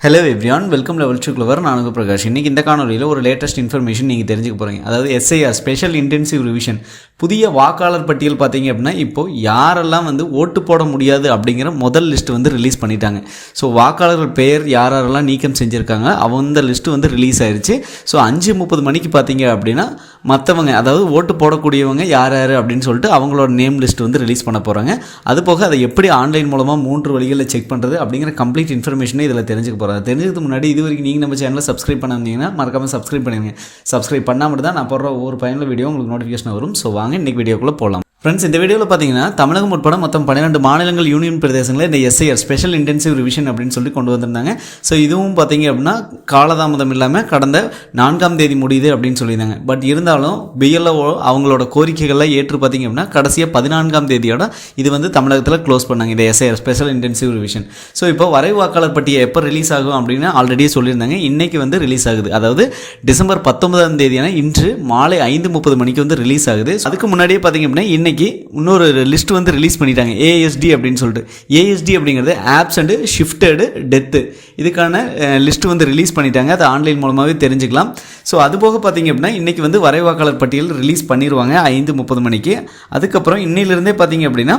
Hello everyone welcome level two clever நானுக்கு Prakash இன்றைக்கி இந்த காணொலியில் ஒரு லேட்டஸ்ட் இன்ஃபர்மேஷன் நீங்கள் தெரிஞ்சுக்க போகிறீங்க அதாவது எஸ்ஐஆர் ஸ்பெஷல் இன்டென்சிவ் ரிவிஷன் புதிய வாக்காளர் பட்டியல் பார்த்தீங்க அப்படின்னா இப்போது யாரெல்லாம் வந்து ஓட்டு போட முடியாது அப்படிங்கிற முதல் லிஸ்ட் வந்து ரிலீஸ் பண்ணிட்டாங்க. ஸோ வாக்காளர்கள் பெயர் யார் யாரெல்லாம் நீக்கம் செஞ்சுருக்காங்க அந்த லிஸ்ட்டு வந்து ரிலீஸ் ஆயிடுச்சு ஸோ அஞ்சு முப்பது மணிக்கு பார்த்தீங்க அப்படின்னா மற்றவங்க அதாவது ஓட்டு போடக்கூடியவங்க யார் யார் அப்படின்னு சொல்லிட்டு அவங்களோட நேம் லிஸ்ட் வந்து ரிலீஸ் பண்ண போகிறாங்க அது போக அதை எப்படி ஆன்லைன் மூலமாக மூன்று வழிகளில் செக் பண்ணுறது அப்படிங்கிற கம்ப்ளீட் இன்ஃபர்மேஷனே இதில் தெரிஞ்சுக்க போகிறாங்க தெரிஞ்சதுக்கு முன்னாடி இது வரைக்கும் நீங்கள் நம்ம சேனலை சப்ஸ்கிரைப் பண்ணாதீங்கன்னா மறக்காமல் சப்ஸ்கிரைப் பண்ணிடுங்க. சப்ஸ்கிரைப் பண்ணாமல் தான் நான் போடுற ஒவ்வொரு பயனுள்ள வீடியோ உங்களுக்கு நோட்டிஃபிகேஷன் வரும். ஸோ வாங்க இன்றைக்கி வீடியோக்குள்ளே போகலாம் ஃப்ரெண்ட்ஸ் இந்த வீடியோவில் பார்த்தீங்கன்னா தமிழகம் உட்பட மொத்தம் பன்னிரெண்டு மாநிலங்கள் யூனியன் பிரதேசங்களில் இந்த எஸ்ஐஆர் ஸ்பெஷல் இன்டென்சிவ் ரிவிஷன் அப்படின்னு சொல்லி கொண்டு வந்திருந்தாங்க. ஸோ இதுவும் பார்த்தீங்க அப்படின்னா காலதாமதம் இல்லாமல் கடந்த நான்காம் தேதி முடியுது அப்படின்னு சொல்லியிருந்தாங்க. பட் இருந்தாலும் பிஎல்ஓ அவங்களோட கோரிக்கைகள்லாம் ஏற்று பார்த்தீங்க அப்படின்னா கடைசியாக பதினான்காம் தேதியோட இது வந்து தமிழகத்தில் க்ளோஸ் பண்ணாங்க இந்த SIR special intensive revision so இப்போ வரை வாக்காளர் பட்டியல் எப்போ ரிலீஸ் ஆகும் அப்படின்னு ஆல்ரெடியே சொல்லியிருந்தாங்க. இன்றைக்கு வந்து ரிலீஸ் ஆகுது. அதாவது டிசம்பர் பத்தொன்பதாம் தேதியான இன்று மாலை ஐந்து முப்பது மணிக்கு வந்து ரிலீஸ் ஆகுது. அதுக்கு முன்னாடியே பார்த்தீங்க அப்படின்னா இன்னைக்கு இன்னொரு லிஸ்ட் வந்து ரிலீஸ் பண்ணிட்டாங்க. ஏஎஸ்டி அப்படின்னு சொல்லிட்டு. ஏஎஸ்டி அப்படிங்கிறது ஆப்ஸ் அண்டு ஷிஃப்டடு டெத்து இதுக்கான லிஸ்ட் வந்து ரிலீஸ் பண்ணிட்டாங்க. அதை ஆன்லைன் மூலமாகவே தெரிஞ்சுக்கலாம். ஸோ அது போக பார்த்தீங்க அப்படின்னா இன்றைக்கி வந்து வரைவாக்காளர் பட்டியல் ரிலீஸ் பண்ணிடுவாங்க ஐந்து முப்பது மணிக்கு. அதுக்கப்புறம் இன்னிலிருந்தே பார்த்தீங்க அப்படின்னா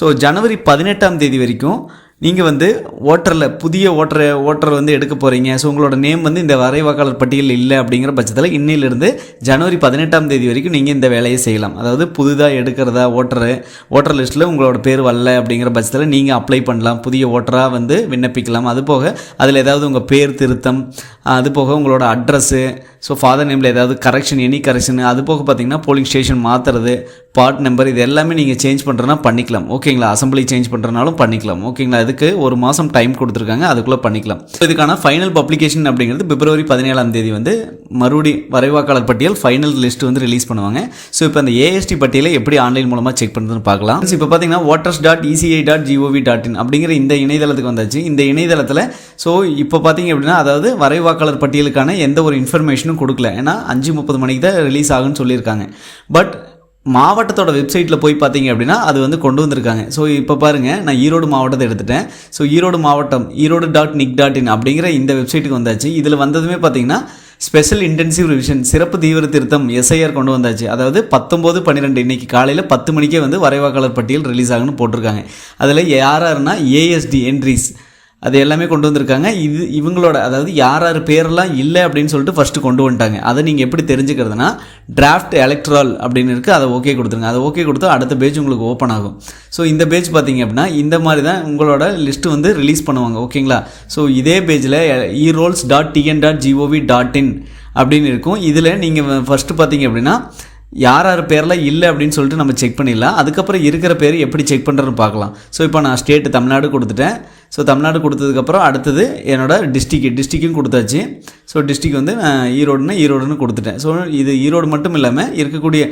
ஸோ ஜனவரி பதினெட்டாம் தேதி வரைக்கும் நீங்கள் வந்து ஓட்டரில் புதிய ஓட்டரை ஓட்டர் வந்து எடுக்க போகிறீங்க ஸோ உங்களோட நேம் வந்து இந்த வரை வாக்காளர் பட்டியல் இல்லை அப்படிங்கிற பட்சத்தில் இன்னிலிருந்து ஜனவரி பதினெட்டாம் தேதி வரைக்கும் நீங்கள் இந்த வேலையை செய்யலாம். அதாவது புதுதாக எடுக்கிறதா ஓட்டரு ஓட்டர் லிஸ்ட்டில் உங்களோட பேர் வரல அப்படிங்கிற பட்சத்தில் நீங்கள் அப்ளை பண்ணலாம். புதிய ஓட்டராக வந்து விண்ணப்பிக்கலாம். அது போக அதில் ஏதாவது உங்கள் பேர் திருத்தம் அது போக உங்களோட அட்ரஸ்ஸு ஸோ ஃபாதர் நேமில் ஏதாவது கரெக்ஷன் எனி கரெக்ஷன் அது போக பார்த்தீங்கன்னா போலிங் ஸ்டேஷன் மாற்றுறது பார்ட் நம்பர் இது எல்லாமே நீங்கள் சேஞ்ச் பண்ணுறதுனா பண்ணிக்கலாம். ஓகேங்களா அசம்பிளி சேஞ்ச் பண்ணுறனாலும் பண்ணிக்கலாம். ஓகேங்களா அதுக்கு ஒரு மாதம் டைம் கொடுத்துருக்காங்க அதுக்குள்ளே பண்ணிக்கலாம். இதுக்கான ஃபைனல் பப்ளிகேஷன் அப்படிங்கிறது பிப்ரவரி பதினேழாம் தேதி வந்து மறுபடி வரைவாக்காளர் பட்டியல் ஃபைனல் லிஸ்ட் வந்து ரிலீஸ் பண்ணுவாங்க. ஸோ இப்போ அந்த ஏஎஸ்டி பட்டியலை எப்படி ஆன்லைன் மூலமாக செக் பண்ணுறதுன்னு பார்க்கலாம். இப்போ பார்த்தீங்கன்னா voters dot ECI dot GOV dot in அப்படிங்கிற இந்த இணையதளத்துக்கு வந்தாச்சு. இந்த இணையதளத்தில் ஸோ இப்போ பார்த்தீங்க அப்படின்னா அதாவது வரைவாக்காளர் பட்டியலுக்கான எந்த ஒரு இன்ஃபர்மேஷனும் கொடுக்கல. ஏன்னா அஞ்சு முப்பது மணிக்கு தான் ரிலீஸ் ஆகுன்னு சொல்லியிருக்காங்க. பட் மாவட்டத்தோட வெப்சைட்டில் போய் பார்த்தீங்க அப்படின்னா அது வந்து கொண்டு வந்திருக்காங்க. ஸோ இப்போ பாருங்கள் நான் ஈரோடு மாவட்டத்தை எடுத்துட்டேன். ஸோ ஈரோடு மாவட்டம் Erode dot NIC dot in அப்படிங்கிற இந்த வெப்சைட்டுக்கு வந்தாச்சு. இதில் வந்ததுமே பார்த்தீங்கன்னா ஸ்பெஷல் இன்டென்சிவ் ரிவிஷன் சிறப்பு தீவிர திருத்தம் எஸ்ஐஆர் கொண்டு வந்தாச்சு. அதாவது பத்தொம்போது பன்னிரெண்டு இன்னைக்கு காலையில் பத்து மணிக்கே வந்து வரைவாக்காளர் பட்டியல் ரிலீஸ் ஆகுன்னு போட்டிருக்காங்க. அதில் யார் யாருன்னா ஏஎஸ்டி என்ட்ரிஸ் அது எல்லாமே கொண்டு வந்திருக்காங்க. இது இவங்களோட அதாவது யார் யார் பேரெல்லாம் இல்லை அப்படின்னு சொல்லிட்டு ஃபஸ்ட்டு கொண்டு வந்துட்டாங்க. அதை நீங்கள் எப்படி தெரிஞ்சுக்கிறதுனா டிராஃப்ட் எலக்ட்ரால் அப்படின்னு இருக்குது அதை ஓகே கொடுத்துருங்க. அதை ஓகே கொடுத்து அடுத்த பேஜ் உங்களுக்கு ஓப்பன் ஆகும். ஸோ இந்த பேஜ் பார்த்தீங்க அப்படின்னா இந்த மாதிரி தான் உங்களோட லிஸ்ட்டு வந்து ரிலீஸ் பண்ணுவாங்க. ஓகேங்களா ஸோ இதே பேஜில் erolls dot TN dot GOV dot in அப்படின்னு இருக்கும். இதில் நீங்கள் ஃபஸ்ட்டு பார்த்தீங்க அப்படின்னா யார் யார் பேரில் இல்லை அப்படின்னு சொல்லிட்டு நம்ம செக் பண்ணிடலாம். அதுக்கப்புறம் இருக்கிற பேர் எப்படி செக் பண்ணுறதுன்னு பார்க்கலாம். ஸோ இப்போ நான் ஸ்டேட்டு தமிழ்நாடு கொடுத்துட்டேன். ஸோ தமிழ்நாடு கொடுத்ததுக்கப்புறம் அடுத்தது என்னோட டிஸ்ட்ரிக்கு டிஸ்ட்ரிக்கும் கொடுத்தாச்சு. ஸோ டிஸ்ட்ரிக் வந்து நான் ஈரோடுன்னு ஈரோடுன்னு கொடுத்துட்டேன். ஸோ இது ஈரோடு மட்டும் இல்லாமல் இருக்கக்கூடிய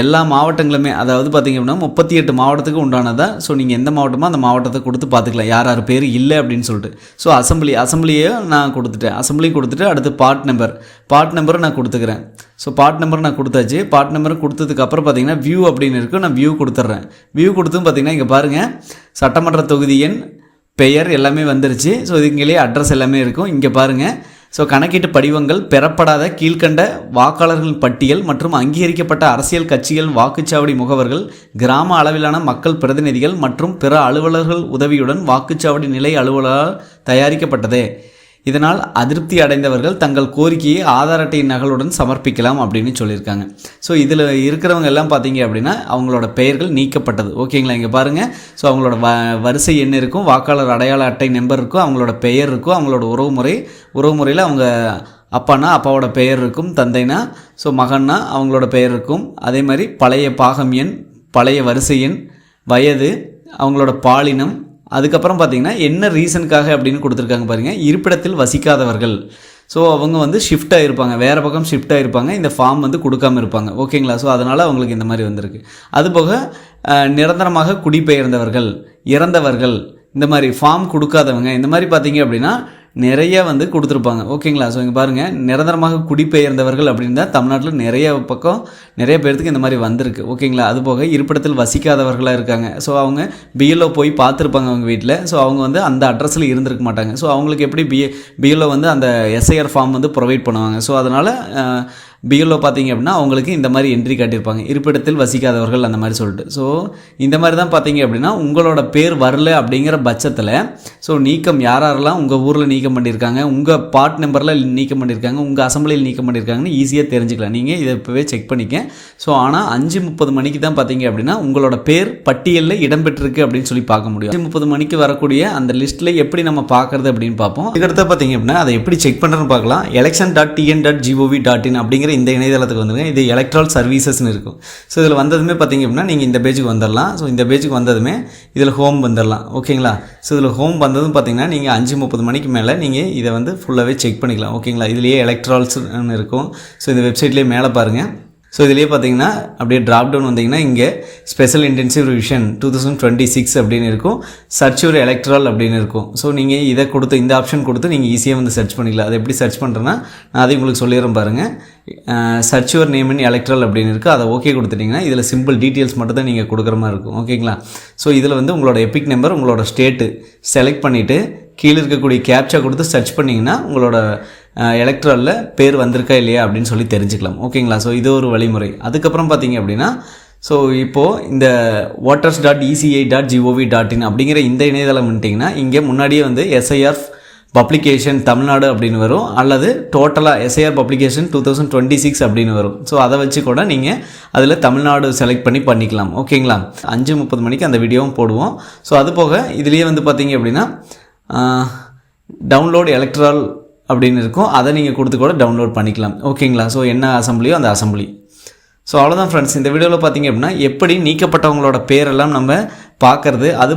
எல்லா மாவட்டங்களுமே அதாவது பார்த்திங்க அப்படின்னா முப்பத்தி எட்டு மாவட்டத்துக்கு உண்டானதா ஸோ நீங்கள் எந்த மாவட்டமோ அந்த மாவட்டத்தை கொடுத்து பார்த்துக்கலாம். யார் யார் பேர் இல்லை அப்படின்னு சொல்லிட்டு. ஸோ அசம்பிளி அசம்பிளியே நான் கொடுத்துட்டேன். அசம்பிளியும் கொடுத்துட்டு அடுத்து பார்ட் நம்பர் பார்ட் நம்பரை நான் கொடுத்துக்கிறேன். ஸோ பார்ட் நம்பர் நான் கொடுத்தாச்சு. பார்ட் நம்பர் கொடுத்ததுக்கப்புறம் பார்த்தீங்கன்னா வியூ அப்படின்னு இருக்குது நான் வியூ கொடுத்துட்றேன். வியூ கொடுத்தும் பார்த்தீங்கன்னா இங்கே பாருங்கள் சட்டமன்ற தொகுதி எண் பெயர் எல்லாமே வந்துருச்சு. ஸோ இதுங்களே அட்ரஸ் எல்லாமே இருக்கும். இங்கே பாருங்கள் ஸோ கணக்கீட்டு படிவங்கள் பெறப்படாத கீழ்க்கண்ட வாக்காளர்கள் பட்டியல் மற்றும் அங்கீகரிக்கப்பட்ட அரசியல் கட்சிகள் வாக்குச்சாவடி முகவர்கள் கிராம அளவிலான மக்கள் பிரதிநிதிகள் மற்றும் பிற அலுவலர்கள் உதவியுடன் வாக்குச்சாவடி நிலை அலுவலரால் தயாரிக்கப்பட்டது. இதனால் அதிருப்தி அடைந்தவர்கள் தங்கள் கோரிக்கையை ஆதார் அட்டையின் நகலுடன் சமர்ப்பிக்கலாம் அப்படின்னு சொல்லியிருக்காங்க. ஸோ இதில் இருக்கிறவங்க எல்லாம் பார்த்தீங்க அப்படின்னா அவங்களோட பெயர்கள் நீக்கப்பட்டது. ஓகேங்களா இங்கே பாருங்கள் ஸோ அவங்களோட வ வரிசை எண் இருக்கும்? வாக்காளர் அடையாள அட்டை நம்பர் இருக்கும் அவங்களோட பெயர் இருக்கும் அவங்களோட உறவுமுறை உறவுமுறையில் அவங்க அப்பானா அப்பாவோட பெயர் இருக்கும் தந்தைனா ஸோ மகன்னா அவங்களோட பெயர் இருக்கும். அதே மாதிரி பழைய பாகம் எண் பழைய வரிசை எண் வயது அவங்களோட பாலினம் அதுக்கப்புறம் பார்த்தீங்கன்னா என்ன ரீசனுக்காக அப்படின்னு கொடுத்துருக்காங்க பாருங்கள் இருப்பிடத்தில் வசிக்காதவர்கள். ஸோ அவங்க வந்து ஷிஃப்ட் ஆகிருப்பாங்க வேறு பக்கம் ஷிஃப்ட் ஆகிருப்பாங்க இந்த ஃபார்ம் வந்து கொடுக்காம இருப்பாங்க. ஓகேங்களா ஸோ அதனால் அவங்களுக்கு இந்த மாதிரி வந்திருக்கு. அதுபோக நிரந்தரமாக குடிபெயர்ந்தவர்கள் இறந்தவர்கள் இந்த மாதிரி ஃபார்ம் கொடுக்காதவங்க இந்த மாதிரி பார்த்தீங்க அப்படின்னா நிறைய வந்து கொடுத்துருப்பாங்க. ஓகேங்களா? ஸோ இங்கே பாருங்கள் நிரந்தரமாக குடிபெயர்ந்தவர்கள் அப்படின்னு தான் தமிழ்நாட்டில் நிறைய பக்கம் நிறைய பேர்த்துக்கு இந்த மாதிரி வந்திருக்கு. ஓகேங்களா? அதுபோக இருப்பிடத்தில் வசிக்காதவர்களாக இருக்காங்க. ஸோ அவங்க பிஎல்ஓ போய் பார்த்துருப்பாங்க அவங்க வீட்டில் ஸோ அவங்க வந்து அந்த அட்ரஸில் இருந்திருக்க மாட்டாங்க. ஸோ அவங்களுக்கு எப்படி பி பிஎல்ஓ வந்து அந்த எஸ்ஐஆர் ஃபார்ம் வந்து ப்ரொவைட் பண்ணுவாங்க. ஸோ அதனால் பிஎல்ஓ பார்த்தீங்க அப்படின்னா அவங்களுக்கு இந்த மாதிரி என்ட்ரி காட்டியிருப்பாங்க. இருப்பிடத்தில் வசிக்காதவர்கள் அந்த மாதிரி சொல்லிட்டு. ஸோ இந்த மாதிரி தான் பார்த்தீங்க அப்படின்னா உங்களோட பேர் வரல அப்படிங்கிற பட்சத்தில் ஸோ நீக்கம் யார் யாரெல்லாம் உங்கள் ஊரில் நீக்கம் பண்ணியிருக்காங்க உங்கள் பார்ட் நம்பரில் நீக்கம் பண்ணியிருக்காங்க உங்கள் அசம்பிளியில் நீக்கம் பண்ணியிருக்காங்கன்னு ஈஸியாக தெரிஞ்சுக்கலாம். நீங்கள் இதை இப்போவே செக் பண்ணிக்க ஸோ ஆனால் அஞ்சு முப்பது மணிக்கு தான் பார்த்தீங்க அப்படின்னா உங்களோட பேர் பட்டியலில் இடம்பெற்றிருக்கு அப்படின்னு சொல்லி பார்க்க முடியும். அஞ்சு முப்பது மணிக்கு வரக்கூடிய அந்த லிஸ்ட்டில் எப்படி நம்ம பார்க்குறது அப்படின்னு பார்ப்போம். இதுக்கடுத்து பார்த்தீங்க அப்படின்னா அதை எப்படி செக் பண்ணுறதுன்னு பார்க்கலாம். Election dot TN dot GOV dot in அப்படிங்கிற இந்த இணையதளத்துக்கு வந்துருங்க இது எலக்ட்ரால் சர்வீசஸ்னு இருக்கும். ஸோ இதில் வந்ததுமே பார்த்தீங்க அப்படின்னா நீங்கள் இந்த பேஜுக்கு வந்துடலாம் ஸோ இந்த பேஜுக்கு வந்ததுமே இதில் ஹோம் வந்துடலாம் ஓகேங்களா ஸோ இதில் ஹோம் வந்ததும் பார்த்தீங்கன்னா நீங்கள் அஞ்சு முப்பது மணிக்கு மேலே நீங்கள் இதை வந்து ஃபுல்லாகவே செக் பண்ணிக்கலாம். ஓகேங்களா இதுலேயே எலக்ட்ரால்ஸ்னு இருக்கும். ஸோ இந்த வெப்சைட்லேயே மேலே பாருங்கள் ஸோ இதுலேயே பார்த்தீங்கன்னா அப்படியே ட்ராப் டவுன் வந்தீங்கன்னா இங்கே special intensive revision two thousand twenty six அப்படின்னு இருக்கும். சர்ச் ஒரு எலக்ட்ரால் அப்படின்னு இருக்கும். ஸோ நீங்கள் இதை கொடுத்து இந்த ஆப்ஷன் கொடுத்து நீங்கள் ஈஸியாக வந்து சர்ச் பண்ணிக்கலாம். அதை எப்படி சர்ச் பண்ணுறேன்னா நான் அதை உங்களுக்கு சொல்லிடுறேன் பாருங்கள் search your name in electoral அப்படின்னு இருக்குது அதை ஓகே கொடுத்துட்டிங்கன்னா இதில் சிம்பிள் டீட்டெயில்ஸ் மட்டும் தான் நீங்கள் கொடுக்குற மாதிரி இருக்கும். ஓகேங்களா ஸோ இதில் வந்து உங்களோட எபிக் நம்பர் உங்களோட ஸ்டேட்டு செலக்ட் பண்ணிவிட்டு கீழே இருக்கக்கூடிய கேப்சா கொடுத்து சர்ச் பண்ணிங்கன்னா உங்களோட எலக்ட்ரலில் பேர் வந்திருக்கா இல்லையா அப்படின்னு சொல்லி தெரிஞ்சுக்கலாம். ஓகேங்களா ஸோ இது ஒரு வழிமுறை. அதுக்கப்புறம் பார்த்தீங்க அப்படின்னா ஸோ இப்போது இந்த voters dot ECI dot GOV dot in அப்படிங்கிற இந்த இணையதளம் வந்துட்டிங்கன்னா இங்கே முன்னாடியே வந்து எஸ்ஐஆர் பப்ளிகேஷன் தமிழ்நாடு அப்படின்னு வரும் அல்லது டோட்டலாக SIR publication two thousand twenty six அப்படின்னு வரும். ஸோ அதை வச்சு கூட நீங்கள் அதில் தமிழ்நாடு செலக்ட் பண்ணி பண்ணிக்கலாம். ஓகேங்களா அஞ்சு முப்பது மணிக்கு அந்த வீடியோவும் போடுவோம். ஸோ அது போக இதுலேயே வந்து பார்த்தீங்க அப்படின்னா டவுன்லோட் எலக்ட்ரால் அப்படின்னு இருக்கும். அதை நீங்கள் கொடுத்து கூட டவுன்லோட் பண்ணிக்கலாம். ஓகேங்களா? ஸோ என்ன அசம்பிளியோ அந்த அசம்பிளி ஸோ அவ்வளோதான் ஃப்ரெண்ட்ஸ் இந்த வீடியோவில் பார்த்தீங்க அப்படின்னா எப்படி நீக்கப்பட்டவங்களோட பேரெல்லாம் நம்ம பார்க்குறது அது